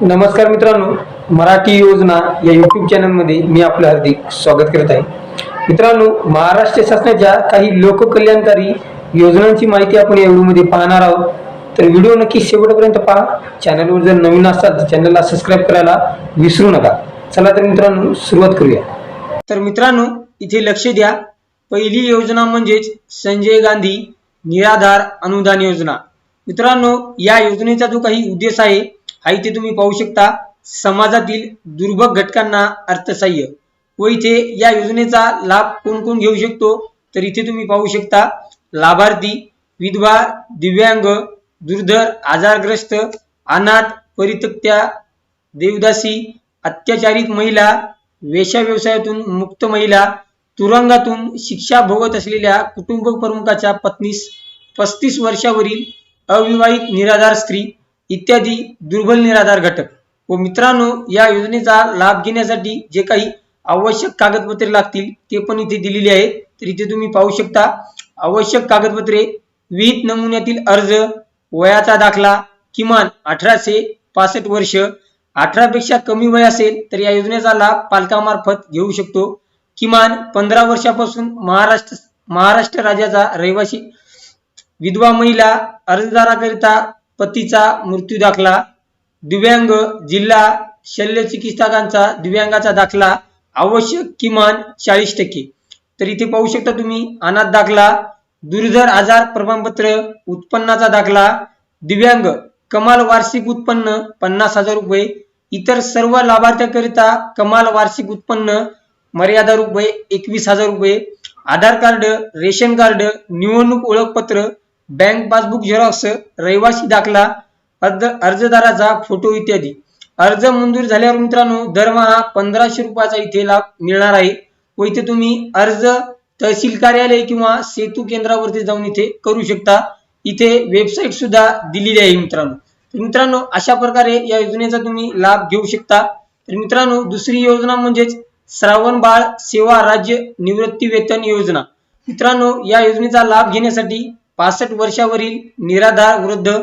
नमस्कार मित्रांनो मराठी योजना या युट्यूब चॅनलमध्ये मी आपलं हार्दिक स्वागत करत आहे. मित्रांनो महाराष्ट्र शासनाच्या काही लोककल्याणकारी योजनांची माहिती आपण या व्हिडिओमध्ये पाहणार आहोत. तर व्हिडिओ नक्की शेवटपर्यंत पहा. चॅनलवर जर नवीन असाल तर चॅनलला सबस्क्राईब करायला विसरू नका. चला तर मित्रांनो सुरुवात करूया. तर मित्रांनो इथे लक्ष द्या. पहिली योजना म्हणजेच संजय गांधी निराधार अनुदान योजना. मित्रांनो या योजनेचा जो काही उद्देश आहे हा इथे तुम्ही पाहू शकता समाजातील दुर्भग घटकांना अर्थसहाय्य. व इथे या योजनेचा लाभ कोण कोण घेऊ शकतो? तर इथे तुम्ही पाहू शकता लाभार्थी विधवा दिव्यांग दुर्धर आजारग्रस्त अनाथ परित्यक्त्या देवदासी अत्याचारित महिला वेशा व्यवसायातून मुक्त महिला तुरुंगातून शिक्षा भोगत असलेल्या कुटुंब प्रमुखाच्या पत्नीस पस्तीस वर्षावरील अविवाहित निराधार स्त्री इत्यादी दुर्बल निराधार घटक. व मित्रांनो या योजनेचा लाभ घेण्यासाठी जे काही आवश्यक कागदपत्रे लागतील ते पण इथे दिलेली आहेत. तर इथे तुम्ही पाहू शकता आवश्यक कागदपत्रे विहित नमुन्यातील अर्ज वयाचा दाखला किमान अठराशे पासष्ट वर्ष अठरापेक्षा कमी वय असेल तर या योजनेचा लाभ पालकामार्फत घेऊ शकतो. किमान पंधरा वर्षापासून महाराष्ट्र महाराष्ट्र राज्याचा रहिवासी विधवा महिला अर्जदाराकरिता पतीचा मृत्यू दाखला. दिव्यांग जिल्हा शल्य चिकित्सकांचा दिव्यांगाचा दाखला. आवश्यक किमान चाळीस टक्के. तर इथे पाहू शकता तुम्ही अनाथ दाखला दुर्धर आजार प्रमाणपत्र उत्पन्नाचा दाखला दिव्यांग कमाल वार्षिक उत्पन्न पन्नास हजार रुपये. इतर सर्व लाभार्थ्याकरिता कमाल वार्षिक उत्पन्न मर्यादा रुपये एकवीस हजार रुपये. आधार कार्ड रेशन कार्ड निवडणूक ओळखपत्र बँक पासबुक झेरॉक्स रहिवासी दाखला अर्ज अर्जदाराचा फोटो इत्यादी. अर्ज मंजूर झाल्यावर मित्रांनो दरमहा पंधराशे रुपयाचा इथे लाभ मिळणार आहे. व इथे तुम्ही अर्ज तहसील कार्यालय किंवा सेतू केंद्रावरती जाऊन इथे करू शकता. इथे वेबसाईट सुद्धा दिलेली आहे मित्रांनो. मित्रांनो अशा प्रकारे या योजनेचा तुम्ही लाभ घेऊ शकता. तर मित्रांनो दुसरी योजना म्हणजेच श्रावण बाळ सेवा राज्य निवृत्ती वेतन योजना. मित्रांनो या योजनेचा लाभ घेण्यासाठी पासष्ट वर्षावरील निराधार वृद्ध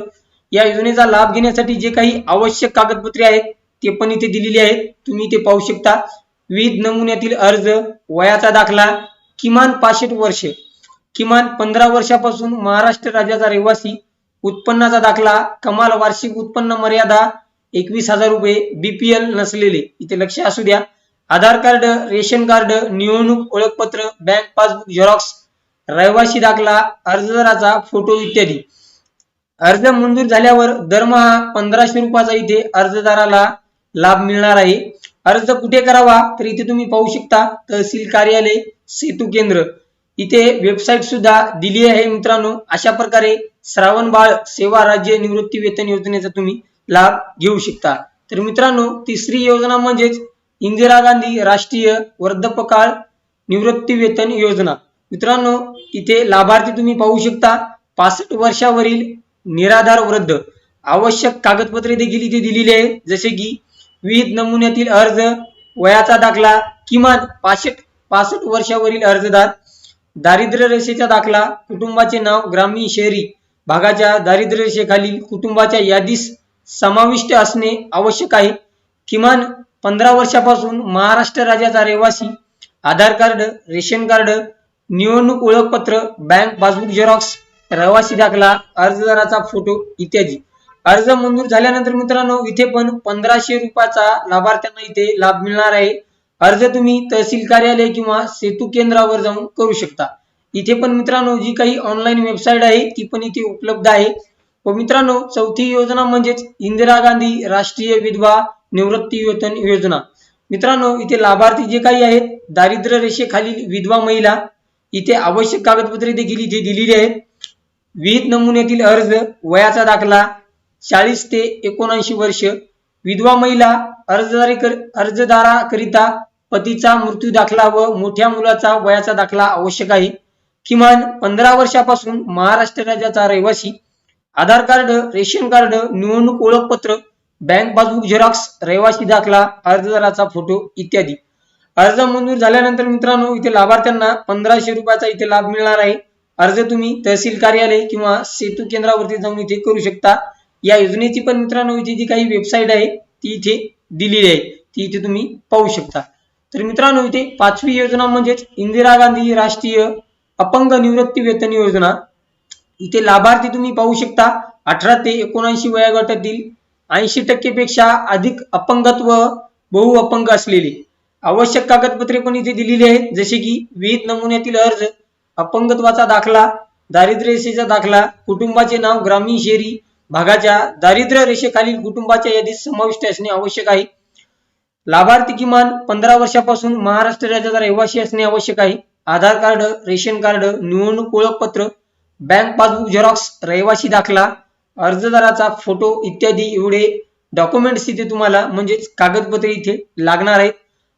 या योजनेचा लाभ घेण्यासाठी जे काही आवश्यक कागदपत्रे आहेत ते पण इथे दिलेली आहेत. तुम्ही ते पाहू शकता. विविध नमुन्यातील अर्ज वयाचा दाखला किमान पासष्ट वर्ष किमान पंधरा वर्षापासून महाराष्ट्र राज्याचा रहिवासी उत्पन्नाचा दाखला कमाल वार्षिक उत्पन्न मर्यादा एकवीस हजार रुपये बीपीएल नसलेले. इथे लक्ष असू द्या. आधार कार्ड रेशन कार्ड निवडणूक ओळखपत्र बँक पासबुक झेरॉक्स रहिवासी दाखला अर्जदाराचा फोटो इत्यादी. अर्ज मंजूर झाल्यावर दरमहा पंधराशे रुपयाचा इथे अर्जदाराला लाभ मिळणार आहे. अर्ज कुठे करावा तर इथे तुम्ही पाहू शकता तहसील कार्यालय सेतू केंद्र. इथे वेबसाईट सुद्धा दिली आहे मित्रांनो. अशा प्रकारे श्रावण बाळ सेवा राज्य निवृत्ती वेतन योजनेचा तुम्ही लाभ घेऊ शकता. तर मित्रांनो तिसरी योजना म्हणजेच इंदिरा गांधी राष्ट्रीय वर्धपकाळ निवृत्ती वेतन योजना. मित्रांनो इथे लाभार्थी तुम्ही पाहू शकता पासष्ट वर्षावरील निराधार वृद्ध. आवश्यक कागदपत्रे देखील इथे दिलेली आहे जसे की विविध नमुन्यातील अर्ज वयाचा दाखला किमान पासष्ट पासष्ट वर्षावरील अर्जदार दारिद्र्य रेषेचा दाखला कुटुंबाचे नाव ग्रामीण शहरी भागाच्या दारिद्र्य रेषेखालील कुटुंबाच्या यादीस समाविष्ट असणे आवश्यक आहे. किमान पंधरा वर्षापासून महाराष्ट्र राज्याचा रहिवासी आधार कार्ड रेशन कार्ड निवडणूक ओळखपत्र बँक पासबुक झेरॉक्स रहिवासी दाखला अर्जदाराचा फोटो इत्यादी. अर्ज मंजूर झाल्यानंतर मित्रांनो इथे पण पंधराशे रुपयाचा लाभार्थ्यांना इथे लाभ मिळणार आहे. अर्ज तुम्ही तहसील कार्यालय किंवा सेतू केंद्रावर जाऊन करू शकता. इथे पण मित्रांनो जी काही ऑनलाईन वेबसाईट आहे ती पण इथे उपलब्ध आहे. व मित्रांनो चौथी योजना म्हणजेच इंदिरा गांधी राष्ट्रीय विधवा निवृत्ती वेतन योजना. मित्रांनो इथे लाभार्थी जे काही आहेत दारिद्र्य रेषेखालील विधवा महिला इथे आवश्यक कागदपत्रे देखील इथे दिलेली आहेत. विहित नमुन्यातील अर्ज वयाचा दाखला चाळीस ते एकोणऐंशी वर्ष विधवा महिला अर्जदारी अर्जदाराकरिता पतीचा मृत्यू दाखला व मोठ्या मुलाचा वयाचा दाखला आवश्यक आहे. किमान पंधरा वर्षापासून महाराष्ट्र राज्याचा रहिवासी आधार कार्ड रेशन कार्ड निवडणूक ओळखपत्र बँक पासबुक झेरॉक्स रहिवासी दाखला अर्जदाराचा फोटो इत्यादी. अर्ज मंजूर झाल्यानंतर मित्रांनो इथे लाभार्थ्यांना पंधराशे रुपयाचा इथे लाभ मिळणार आहे. अर्ज तुम्ही तहसील कार्यालय किंवा सेतू केंद्रावरती जाऊन इथे करू शकता. या योजनेची पण मित्रांनो इथे जी काही वेबसाईट आहे ती इथे दिलेली आहे. ती इथे तुम्ही पाहू शकता. तर मित्रांनो इथे पाचवी योजना म्हणजेच इंदिरा गांधी राष्ट्रीय अपंग निवृत्ती वेतन योजना. इथे लाभार्थी तुम्ही पाहू शकता अठरा ते एकोणऐंशी वयोगटातील ऐंशी टक्केपेक्षा अधिक अपंगत्व बहु अपंग असलेले. आवश्यक कागदपत्रे पण इथे दिलेली आहेत. जसे की विविध नमुन्यातील अर्ज अपंगत्वाचा दाखला दारिद्र्य रेषेचा दाखला कुटुंबाचे नाव ग्रामीण शहरी भागाच्या दारिद्र्य रेषेखालील कुटुंबाच्या यादीत समाविष्ट असणे आवश्यक आहे. लाभार्थी किमान पंधरा वर्षापासून महाराष्ट्र राज्याचा रहिवासी असणे आवश्यक आहे. आधार कार्ड रेशन कार्ड निवडणूक ओळखपत्र बँक पासबुक झेरॉक्स रहिवासी दाखला अर्जदाराचा फोटो इत्यादी एवढे डॉक्युमेंट्स इथे तुम्हाला म्हणजेच कागदपत्रे इथे लागणार आहेत.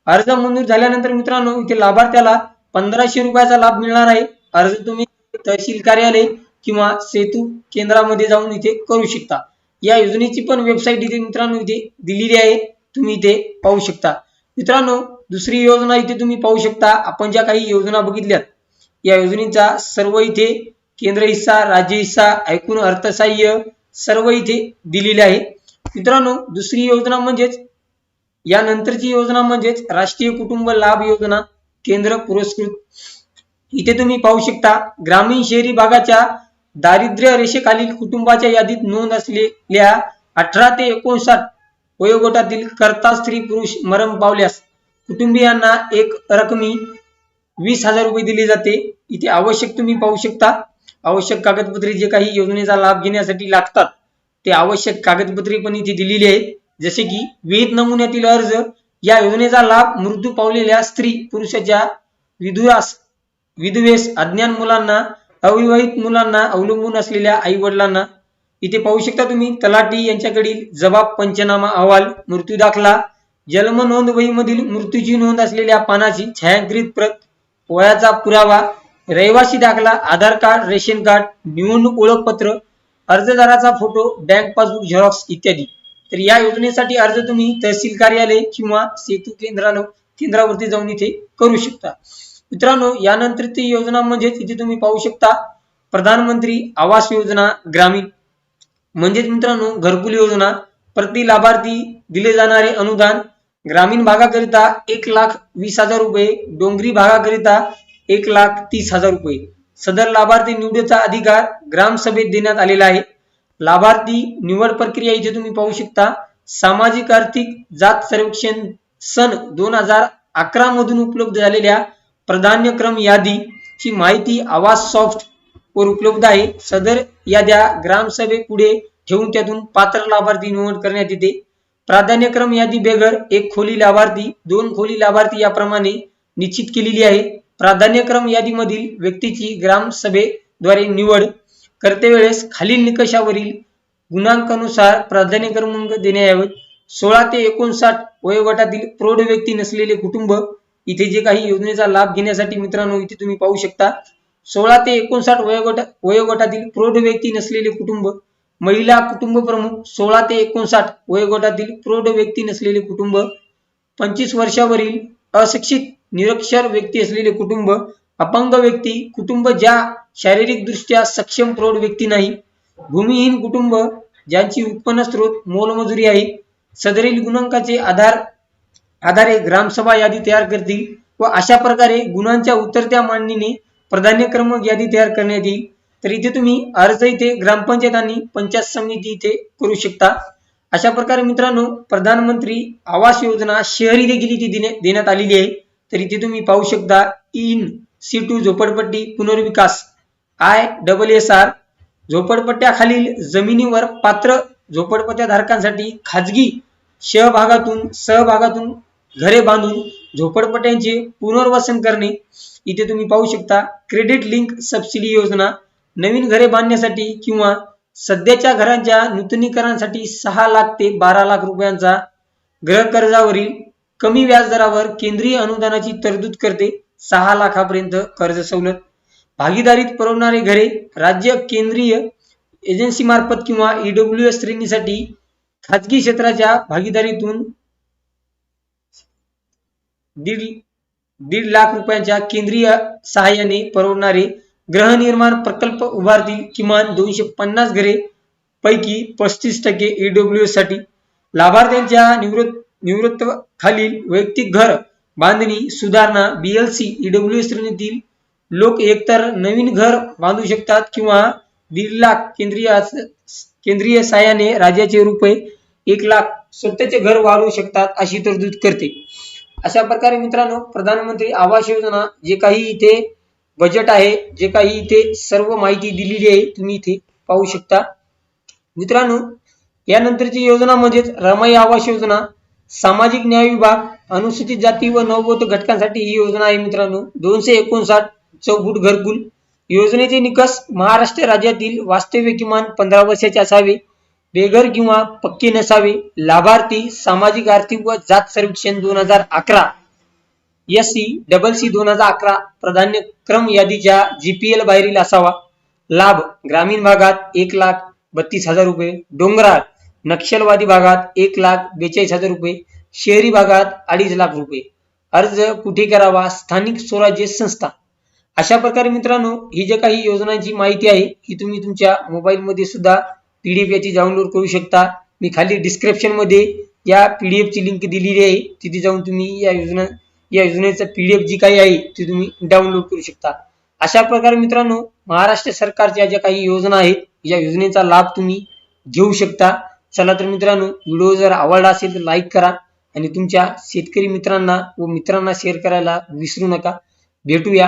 अर्ज मंजूर झाल्यानंतर मित्रांनो इथे लाभार्थ्याला पंधराशे रुपयाचा लाभ मिळणार आहे. अर्ज तुम्ही तहसील कार्यालय किंवा सेतू केंद्रामध्ये जाऊन इथे करू शकता. या योजनेची पण वेबसाईट इथे मित्रांनो इथे दिलेली आहे. तुम्ही इथे पाहू शकता. मित्रांनो दुसरी योजना इथे तुम्ही पाहू शकता. आपण ज्या काही योजना बघितल्यात या योजनेचा सर्व इथे केंद्र हिस्सा राज्य हिस्सा ऐकून अर्थसहाय्य सर्व इथे दिलेले आहे. मित्रांनो दुसरी योजना म्हणजेच यानंतरची योजना म्हणजेच राष्ट्रीय कुटुंब लाभ योजना केंद्र पुरस्कृत. इथे तुम्ही पाहू शकता ग्रामीण शहरी भागाच्या दारिद्र्य रेषेखालील कुटुंबाच्या यादीत नोंद असलेल्या अठरा ते एकोणसाठ वयोगटातील कर्ता स्त्री पुरुष मरण पावल्यास कुटुंबियांना एक रकमी वीस हजार रुपये दिले जाते. इथे आवश्यक तुम्ही पाहू शकता आवश्यक कागदपत्रे जे काही योजनेचा लाभ घेण्यासाठी लागतात ते आवश्यक कागदपत्रे पण इथे दिलेली आहेत. जसे की विहित नमुन्यातील अर्ज या योजनेचा लाभ मृत्यू पावलेल्या स्त्री पुरुषाच्या विधुरास विधवेस अज्ञान मुलांना अविवाहित मुलांना अवलंबून असलेल्या आई वडिलांना इथे पाहू शकता तुम्ही. तलाठी यांच्याकडील जबाब पंचनामा अहवाल मृत्यू दाखला जन्म नोंद वहीमधील मृत्यूची नोंद असलेल्या पानाची छायांकित प्रत वयाचा पुरावा रहिवासी दाखला आधार कार्ड रेशन कार्ड निवडणूक ओळखपत्र अर्जदाराचा फोटो बँक पासबुक झेरॉक्स इत्यादी. तर या योजनेसाठी अर्ज तुम्ही तहसील कार्यालय किंवा सेतू केंद्राला केंद्रावरती जाऊन इथे करू शकता. मित्रांनो यानंतर ती योजना म्हणजे इथे तुम्ही पाहू शकता प्रधानमंत्री आवास योजना ग्रामीण. म्हणजेच मित्रांनो घरकुल योजना. प्रति लाभार्थी दिले जाणारे अनुदान ग्रामीण भागाकरिता एक लाख वीस हजार रुपये डोंगरी भागाकरिता एक लाख तीस हजार रुपये. सदर लाभार्थी निवडीचा अधिकार ग्रामसभेत देण्यात आलेला आहे. लाभार्थी निवड प्रक्रिया इथे तुम्ही पाहू शकता. सामाजिक आर्थिक जात सर्वेक्षण सन दोन हजार अकरा मधून उपलब्ध झालेल्या प्राधान्यक्रम यादी ची माहिती आवाज सॉफ्ट वर उपलब्ध आहे. सदर याद्या ग्रामसभे पुढे ठेवून त्यातून पात्र लाभार्थी निवड करण्यात येते. प्राधान्यक्रम यादी बेगर एक खोली लाभार्थी दोन खोली लाभार्थी याप्रमाणे निश्चित केलेली आहे. प्राधान्यक्रम यादीमधील व्यक्तीची ग्रामसभेद्वारे निवड करते वेळेस खालील निकषावरील गुणांकानुसार प्राधान्य क्रमांक देण्याऐवजी सोळा ते एकोणसाठ वयोगटातील प्रौढ व्यक्ती नसलेले कुटुंब इथे जे काही योजनेचा लाभ घेण्यासाठी मित्रांनो इथे तुम्ही पाहू शकता. सोळा ते एकोणसाठ वयोगट वयोगटातील प्रौढ व्यक्ती नसलेले कुटुंब महिला कुटुंब प्रमुख सोळा ते एकोणसाठ वयोगटातील प्रौढ व्यक्ती नसलेले कुटुंब पंचवीस वर्षावरील अशिक्षित निरक्षर व्यक्ती असलेले कुटुंब अपंग व्यक्ती कुटुंब ज्या शारीरिक दृष्ट्या सक्षम प्रौढ व्यक्ती नाही. भूमिहीन कुटुंब ज्यांची उत्पन्न स्रोत मोलमजुरी आहे सदरील गुणांकाचे आधार आधारे ग्रामसभा यादी तयार करतील व अशा प्रकारे गुणांच्या उतरत्या मांडणीने प्राधान्यक्रमक यादी तयार करण्यात येईल. तर इथे तुम्ही अर्ज इथे ग्रामपंचायत आणि पंचायत समिती इथे करू शकता. अशा प्रकारे मित्रांनो प्रधानमंत्री आवास योजना शहरी देखील इथे देण्यात आलेली आहे. तर इथे तुम्ही पाहू शकता इन सी टू झोपडपट्टी पुनर्विकास. आय डबल एस आर झोपडपट्ट्याखालील जमिनीवर पात्र झोपडपट्ट्या धारकांसाठी खाजगी सहभागातून सहभागातून घरे बांधून झोपडपट्ट्यांचे पुनर्वसन करणे. इथे तुम्ही पाहू शकता क्रेडिट लिंक सबसिडी योजना नवीन घरे बांधण्यासाठी किंवा सध्याच्या घरांच्या नूतनीकरणासाठी सहा लाख ते बारा लाख रुपयांचा गृहकर्जावरील कमी व्याजदरावर केंद्रीय अनुदानाची तरतूद करते. सहा लाखापर्यंत कर्ज सवलत भागीदारीत परवणारे घरे राज्य केंद्रीय एजन्सी मार्फत किंवा ईडब्ल्यू एस श्रेणीसाठी खाजगी क्षेत्राच्या भागीदारीतून दीड दीड लाख रुपयांच्या केंद्रीय सहाय्याने परवडणारे गृहनिर्माण प्रकल्प उभारतील किमान दोनशे पन्नास घरे पैकी पस्तीस टक्के ईडब्ल्यू साठी. लाभार्थ्यांच्या निवृत्त निवृत्त खालील वैयक्तिक घर बांधणी सुधारणा बीएलसी ईडब्ल्यू श्रेणीतील लोक एकतर नवीन घर बांधू शकतात किंवा दीड लाख केंद्रीय केंद्रीय सहाय्याने राज्याचे रुपये एक लाख स्वतःचे घर वाढवू शकतात अशी तरतूद करते. अशा प्रकारे मित्रांनो प्रधानमंत्री आवास योजना जे काही इथे बजेट आहे जे काही इथे सर्व माहिती दिलेली आहे तुम्ही इथे पाहू शकता. मित्रांनो यानंतरची योजना म्हणजेच रमाई आवास योजना सामाजिक न्याय विभाग अनुसूचित जाती व नवबोध घटकांसाठी ही योजना आहे मित्रांनो. दोनशे एकोणसाठ चौबूट घरकुल. योजनेचे निकष महाराष्ट्र राज्यातील वास्तव्य किमान पंधरा वर्षाचे असावे. बेघर किंवा पक्के नसावे. लाभार्थी सामाजिक आर्थिक व जात सर्वेक्षण दोन हजार अकरा. एस सी डबल सी दोन हजार अकरा प्राधान्यक्रम यादीच्या जीपीएल बाहेरील असावा. लाभ ग्रामीण भागात एक लाख बत्तीस हजार रुपये. डोंगराळ नक्षलवादी भागात एक लाख बेचाळीस हजार रुपये. शहरी भागात अडीच लाख रुपये. अर्ज कुठे करावा? स्थानिक स्वराज्य संस्था. अशा प्रकारे मित्रांनो ही जे काही योजनांची माहिती आहे ही तुम्ही तुमच्या मोबाईलमध्ये सुद्धा पीडीएफ याची डाउनलोड करू शकता. मी खाली डिस्क्रिप्शनमध्ये या पीडीएफ ची लिंक दिलेली आहे. तिथे जाऊन तुम्ही या योजना या योजनेचं पीडीएफ जी काही आहे ती तुम्ही डाउनलोड करू शकता. अशा प्रकारे मित्रांनो महाराष्ट्र सरकारच्या ज्या काही योजना आहेत या योजनेचा लाभ तुम्ही घेऊ शकता. चला तर मित्रांनो व्हिडिओ जर आवडला असेल तर लाईक करा आणि तुमच्या शेतकरी मित्रांना व मित्रांना शेअर करायला विसरू नका. भेटूया.